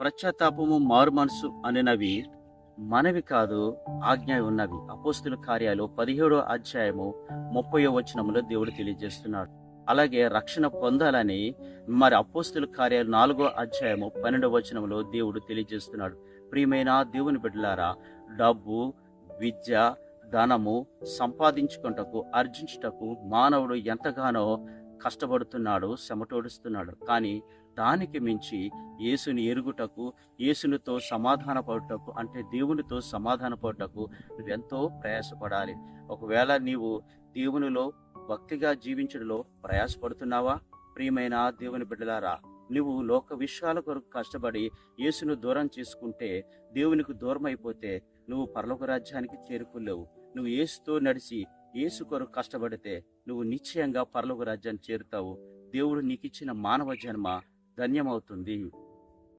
ప్రశ్చాత్తాపము మారు మనసు అనినవి మనవి కాదు ఆజ్ఞ ఉన్నవి. అపోస్తుల కార్యాలు పదిహేడో అధ్యాయము ముప్పయో వచనములో దేవుడు తెలియజేస్తున్నాడు. అలాగే రక్షణ పొందాలని మరి అపోస్తుల కార్యాలు నాలుగో అధ్యాయము పన్నెండవ వచనంలో దేవుడు తెలియజేస్తున్నాడు. ప్రియమైన దేవుని బిడ్డలారా డబ్బు విద్య ధనము సంపాదించుకుంటకు అర్జించుటకు మానవుడు ఎంతగానో కష్టపడుతున్నాడు శ్రమటోడుస్తున్నాడు కానీ దానికి మించి యేసుని ఎరుగుటకు యేసునితో సమాధాన పడుటకు అంటే దేవునితో సమాధాన పడుటకు నువ్వెంతో ప్రయాసపడాలి. ఒకవేళ నీవు దేవునిలో భక్తిగా జీవించడంలో ప్రయాసపడుతున్నావా? ప్రియమైన దేవుని బిడ్డలారా నువ్వు లోక విషయాల కొరకు కష్టపడి యేసును దూరం చేసుకుంటే దేవునికి దూరం అయిపోతే నువ్వు పరలోక రాజ్యానికి చేరుకోలేవు. నువ్వు యేసుతో నడిచి యేసు కొరకు కష్టపడితే నువ్వు నిశ్చయంగా పరలోక రాజ్యాన్ని చేరుతావు. దేవుడు నీకిచ్చిన మానవ జన్మ ధన్యమవుతుంది.